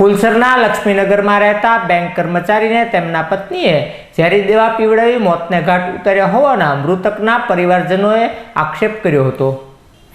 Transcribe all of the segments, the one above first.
ફૂલસરના લક્ષ્મીનગરમાં રહેતા બેંક કર્મચારીને તેમના પત્નીએ ઝેરી દેવા પીવડાવી મોતને ઘાટ ઉતાર્યા હોવાના મૃતકના પરિવારજનોએ આક્ષેપ કર્યો હતો.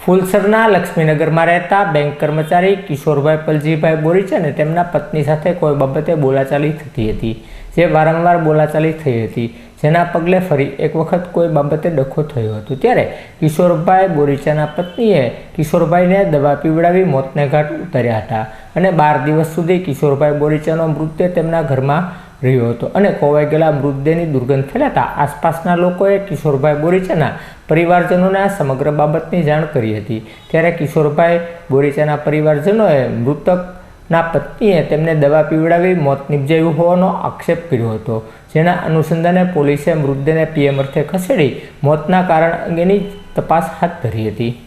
ફૂલસરના લક્ષ્મીનગરમાં રહેતા બેંક કર્મચારી કિશોરભાઈ પલજીભાઈ બોરી છે અને તેમના પત્ની સાથે કોઈ બાબતે બોલાચાલી થતી હતી, જે વારંવાર બોલાચાલી થઈ હતી. જેના પગલે ફરી એક વખત કોઈ બાબતે ડખો થયો હતો. ત્યારે કિશોરભાઈ બોરીચાના પત્નીએ કિશોરભાઈને દવા પીવડાવી મોતને ઘાટ ઉતાર્યા હતા અને બાર દિવસ સુધી કિશોરભાઈ બોરીચાનો મૃત્યુ તેમના ઘરમાં રહ્યો હતો. અને ખોવાઈ ગયેલા મૃતદેહની દુર્ગંધ ફેલાતા આસપાસના લોકોએ કિશોરભાઈ બોરીચાના પરિવારજનોને આ સમગ્ર બાબતની જાણ કરી હતી. ત્યારે કિશોરભાઈ બોરીચાના પરિવારજનોએ મૃતકના પત્નીએ તેમને દવા પીવડાવી મોત નિપજાવ્યું હોવાનો આક્ષેપ કર્યો હતો. જેના અનુસંધાને પોલીસે મૃતદેહને પીએમ અર્થે ખસેડી મોતના કારણ અંગેની તપાસ હાથ ધરી હતી.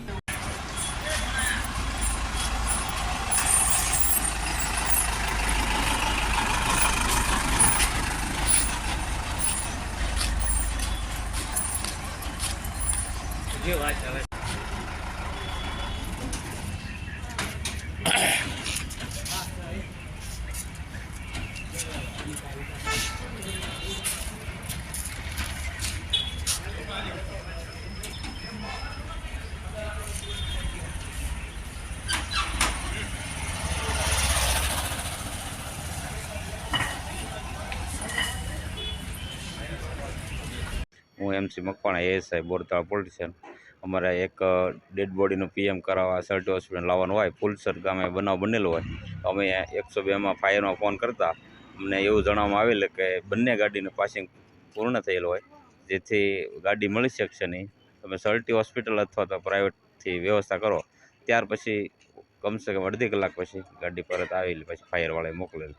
હું MC Makwana ASI Bortal politician. અમારે એક ડેડ બોડીનું પીએમ કરાવવા સર્ટી હોસ્પિટલ લાવવાનું હોય ફૂલસર ગામે બનાવ બનેલો હોય. અમે એકસો બેમાં ફાયરમાં ફોન કરતા. અમને એવું જણાવવામાં આવેલ કે બંને ગાડીનું પાસિંગ પૂર્ણ થયેલું હોય. જેથી ગાડી મળી શકશે નહીં. તમે સર્ટી હોસ્પિટલ અથવા તો પ્રાઇવેટથી વ્યવસ્થા કરો. ત્યાર પછી કમસે કમ અડધી કલાક પછી ગાડી પરત આવેલી, પછી ફાયરવાળાએ મોકલેલી.